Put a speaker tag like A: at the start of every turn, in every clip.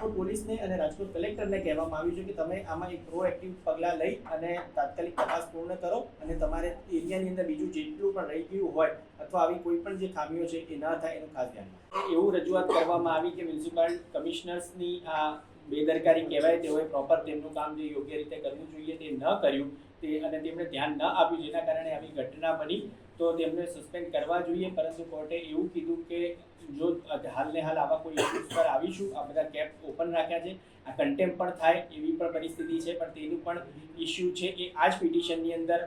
A: રાજકોટ પોલીસને અને રાજકોટ કલેક્ટરને કહેવામાં આવ્યું છે કે તમે આમાં એક પ્રોએક્ટિવ પગલાં લઈ અને તાત્કાલિક તપાસ પૂર્ણ કરો અને તમારે એરિયાની અંદર બીજું જેટલું પણ રહી ગયું હોય અથવા આવી કોઈ પણ જે ખામીઓ છે એ ન થાય એનું ખાસ ધ્યાન એવું રજૂઆત કરવામાં આવી કે મ્યુનિસિપલ કમિશનર્સની આ બેદરકારી કહેવાય, તેઓએ પ્રોપર તેમનું કામ જે યોગ્ય રીતે કરવું જોઈએ તે ન કર્યું તે અને તેમણે ધ્યાન ન આપ્યું, જેના કારણે આવી ઘટના બની. તો તેમને સસ્પેન્ડ કરવા જોઈએ, પરંતુ કોર્ટે એવું કીધું કે જો હાલને હાલ આવા કોઈ ઇસ્યુઝ પર આવીશું, આ બધા કેપ ઓપન રાખ્યા છે, આ કન્ટેમ્પ પણ થાય એવી પણ પરિસ્થિતિ છે, પણ તેનું પણ ઇસ્યુ છે એ આ જ પિટિશનની અંદર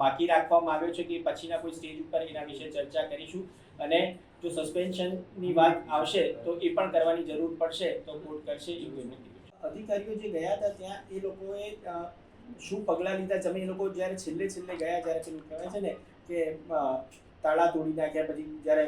A: બાકી રાખવામાં આવ્યો છે કે પછીના કોઈ સ્ટેજ ઉપર એના વિશે ચર્ચા કરીશું અને જો સસ્પેન્શનની વાત આવશે તો એ પણ કરવાની જરૂર પડશે તો કોર્ટ કરશે એવું એમને અધિકારીઓ જે ગયા હતા ત્યાં એ લોકોએ શું પગલાં લીધા? તમે એ લોકો જ્યારે છેલ્લે છેલ્લે ગયા, જ્યારે પેલું કહેવાય છે ને કે તાળા તોડી નાખ્યા પછી જ્યારે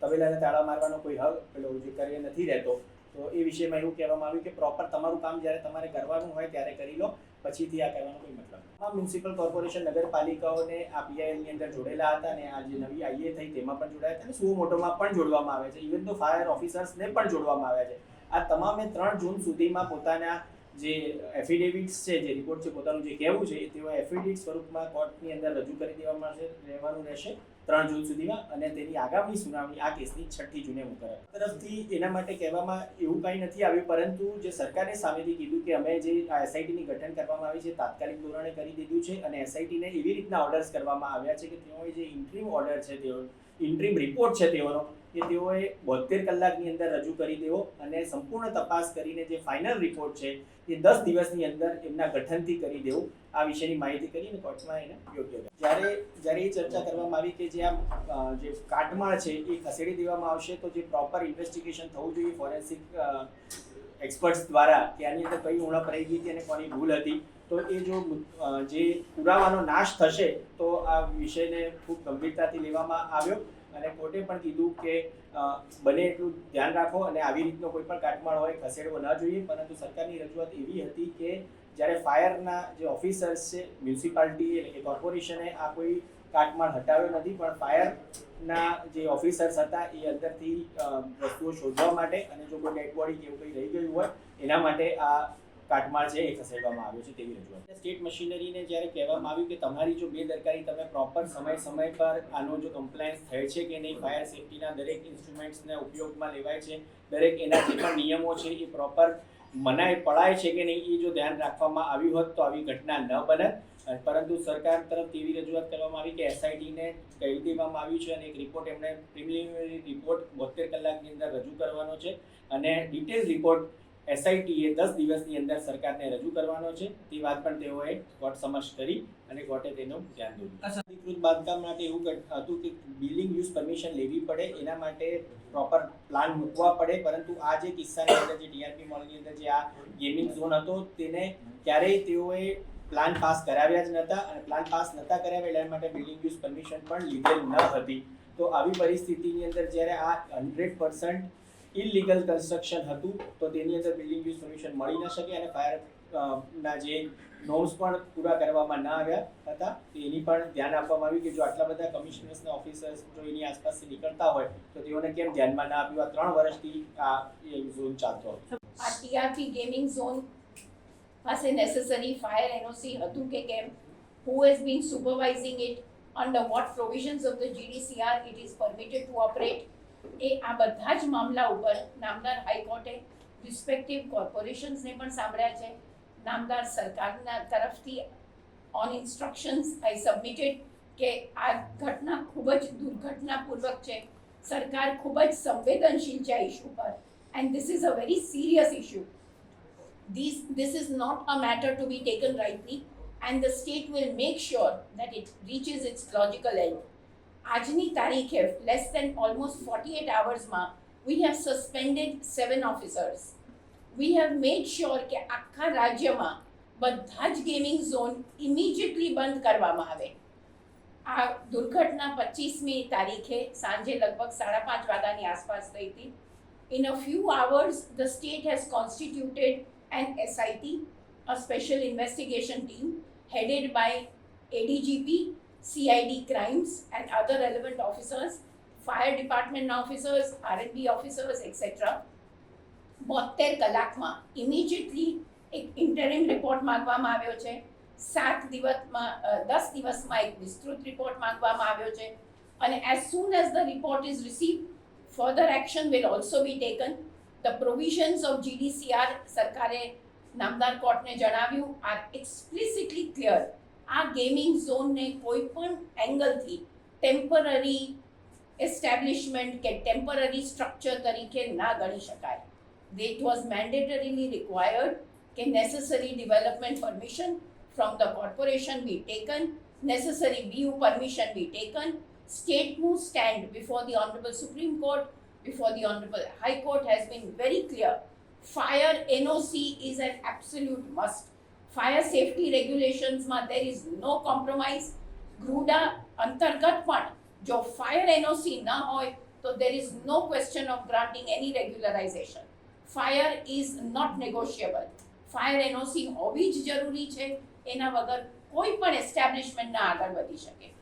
A: તબેલાને તાળા. મારવાનો કોઈ હક પેલો જે કાર્ય નથી રહેતો તો એ વિષયમાં એવું કહેવામાં આવ્યું કે પ્રોપર તમારું કામ જ્યારે તમારે કરવાનું હોય ત્યારે કરી લો પછીથી આ કરવાનો કોઈ મતલબ આ મ્યુનિસિપલ કોર્પોરેશન નગરપાલિકાઓને આ પીઆઈએલની અંદર જોડેલા હતા અને આ જે નવી આઈએ થઈ તેમાં પણ જોડાયા હતા અને સુઓ મોટોમાં પણ જોડવામાં આવે છે. ઇવન તો ફાયર ઓફિસર્સને પણ જોડવામાં આવ્યા છે. આ તમામે ત્રણ જૂન સુધીમાં પોતાના જે એફિડેવિટ્સ છે, જે રિપોર્ટ છે, પોતાનું જે કહેવું છે, તેઓ એફિડેવિટ સ્વરૂપમાં કોર્ટની અંદર રજૂ કરી દેવામાં આવશે, રહેવાનું રહેશે ત્રણ જૂન સુધીમાં અને તેની આગામી સુનાવણી આ કેસની છઠ્ઠી જૂને મુકરાય તરફથી એના માટે કહેવામાં એવું કંઈ નથી આવ્યું, પરંતુ જે સરકારે સામેથી કીધું કે અમે જે આ એસઆઈટીની ગઠન કરવામાં આવી છે, તાત્કાલિક ધોરણે કરી દીધું છે અને એસઆઈટીને એવી રીતના ઓર્ડર્સ કરવામાં આવ્યા છે કે તેઓએ જે ઇન્ટ્રીમ ઓર્ડર છે, તેઓ ઇન્ટ્રીમ રિપોર્ટ છે તેઓનો એ તેઓએ બોતેર કલાકની અંદર રજૂ કરી દેવો અને સંપૂર્ણ તપાસ કરીને જે ફાઇનલ રિપોર્ટ છે, એ દસ દિવસની અંદર એમના ગઠનથી કરી દેવું. આ વિશેની માહિતી કરીને કોર્ટમાં એને યોગ્ય જ્યારે જ્યારે એ ચર્ચા કરવામાં આવી કે જે આ જે કાટમાળ છે, એ ખસેડી દેવામાં આવશે, તો જે પ્રોપર ઇન્વેસ્ટિગેશન થવું જોઈએ ફોરેન્સિક એક્સપર્ટ્સ દ્વારા કે આની અંદર કઈ ઉણપ રહી ગઈ હતી અને કોની ભૂલ હતી, તો એ જો જે પુરાવાનો નાશ થશે, તો આ વિષયને ખૂબ ગંભીરતાથી લેવામાં આવ્યો. અને કોર્ટે પણ કીધું કે બને એટલું ધ્યાન રાખો અને આવી રીતનો કોઈ પણ કાટમાળ હોય, ખસેડવો ન જોઈએ. પરંતુ સરકારની રજૂઆત એવી હતી કે, જ્યારે ફાયરના જે ઓફિસર્સ છે, મ્યુનિસિપાલિટી એટલે કે કોર્પોરેશને આ કોઈ કાટમાળ હટાવ્યો નથી, પણ ફાયરના જે ઓફિસર્સ હતા, એ અંદરથી વસ્તુઓ શોધવા માટે અને જો કોઈ ડેડ બોડી કે એવું કંઈ રહી ગયું હોય, એના માટે આ કાટમાળ છે એ ખસેડવામાં આવ્યો છે તેવી રજૂઆત. સ્ટેટ મશીનરીને જ્યારે કહેવામાં આવ્યું કે તમારી જો બેદરકારી તમે પ્રોપર સમય સમય પર આનો જો કમ્પ્લાયન્સ થાય છે કે નહીં ફાયર સેફટીના દરેક ઇન્સ્ટ્રુમેન્ટ્સને ઉપયોગમાં લેવાય છે, દરેક એના જે પણ નિયમો છે એ પ્રોપર મનાય પડાય છે કે નહીં એ જો ધ્યાન રાખવામાં આવ્યું હોત તો આવી ઘટના ન બને. પરંતુ સરકાર તરફથી એવી રજૂઆત કરવામાં આવી કે એસઆઈટીને કહી દેવામાં આવ્યું છે અને એક રિપોર્ટ એમણે પ્રિલિમિનરી રિપોર્ટ બોતેર કલાકની અંદર રજૂ કરવાનો છે. અને ડિટેલ રિપોર્ટ એસઆઈટીએ દસ દિવસની અંદર સરકારને રજૂ કરવાનો છે. તે વાત પણ તેઓએ કોર્ટ સમક્ષ કરી અને કોર્ટે તેનું ધ્યાન દોર્યું. અધિકૃત બાંધકામ માટે એવું હતું કે બિલ્ડિંગ યુઝ પરમિશન લેવી પડે, એના માટે પ્રોપર પ્લાન મૂકવા પડે, પરંતુ આ જે કિસ્સાની અંદર જે ડીઆરપી મોલની અંદર જે આ ગેમિંગ ઝોન હતો, તેને ક્યારેય તેઓએ પ્લાન પાસ કરાવ્યા જ નહોતા અને પ્લાન પાસ નહોતા કરાવ્યા એટલા માટે બિલ્ડિંગ યુઝ પરમિશન પણ લીધેલ ન હતી. તો આવી પરિસ્થિતિની અંદર જ્યારે આ હંડ્રેડ પર્સન્ટ ઇલીગલ કન્સ્ટ્રક્શન હતું, તો તેની અંદર બિલ્ડિંગ યુઝ પરમિશન મળી ન શકે અને ફાયર ના જે નોર્મ્સ પણ પૂરા કરવામાં ના આવ્યા હતા એની પણ ધ્યાન આપવામાં આવ્યું કે જો આટલા બધા કમિશનર્સના ઓફિસર્સ જો એની આસપાસથી નીકળતા હોય, તો તેઓને કેમ ધ્યાનમાં ના આપ્યું આ ત્રણ વર્ષથી આ ઝોન ચાલતો હતો.
B: આ ટીઆરપી ગેમિંગ ઝોન પાસે નેસેસરી ફાયર એનઓસી હતું કે કેમ? Who has been supervising it under what provisions of the GDCR it is permitted to operate? એ આ બધા જ મામલા ઉપર નામદાર હાઈકોર્ટે રિસ્પેક્ટિવ કોર્પોરેશન્સને પણ સાંભળ્યા છે. નામદાર સરકારના તરફથી ઓન ઇન્સ્ટ્રક્શન્સ આઈ સબમિટેડ કે આ ઘટના ખૂબ જ દુર્ઘટનાપૂર્વક છે. સરકાર ખૂબ જ સંવેદનશીલ છે આ ઇસ્યુ પર. And this is a very serious issue this this is not a matter to be taken lightly, and the state will make sure that it reaches its logical end. આજની તારીખે less than almost 48 hours-માં we have suspended seven officers. We have made sure કે આખા રાજ્યમાં બધા જ gaming zone immediately બંધ કરવામાં આવે આ દુર્ઘટના પચીસમી તારીખે સાંજે લગભગ સાડા પાંચ વાગ્યાની આસપાસ થઈ હતી In a few hours, the state has constituted an SIT, a special investigation team headed by ADGP, CID crimes, and other relevant officers fire ડિપાર્ટમેન્ટના officers RNB officers etcetera બોતેર કલાકમાં ઇમિજિએટલી એક ઇન્ટરિમ રિપોર્ટ માંગવામાં આવ્યો છે. સાત દિવસમાં દસ દિવસમાં એક વિસ્તૃત રિપોર્ટ માંગવામાં આવ્યો છે. અને as soon as the report is receive further action will also be taken the provisions of GDCR સરકારે નામદાર કોર્ટને જણાવ્યું આર એક્સપ્લિસિટલી ક્લિયર આ ગેમિંગ ઝોનને કોઈ પણ એંગલથી ટેમ્પરરી એસ્ટેબ્લિશમેન્ટ કે ટેમ્પરરી સ્ટ્રક્ચર તરીકે ના ગણી શકાય it was mandatorily required કે necessary development permission from the corporation be taken, necessary BU permission be taken, stateનું stand before the Honorable Supreme Court, before the Honorable High Court has been very clear. Fire NOC is an absolute must. Fire safety regulations માં there is no compromise. GRUDA અંતર્ગત પણ જો fire NOC ન હોય તો there is no question of granting any regularization. Fire is not negotiable. Fire NOC હોવી જ જરૂરી છે એના વગર કોઈ પણ એસ્ટાબ્લિશમેન્ટ ના આગળ વધી શકે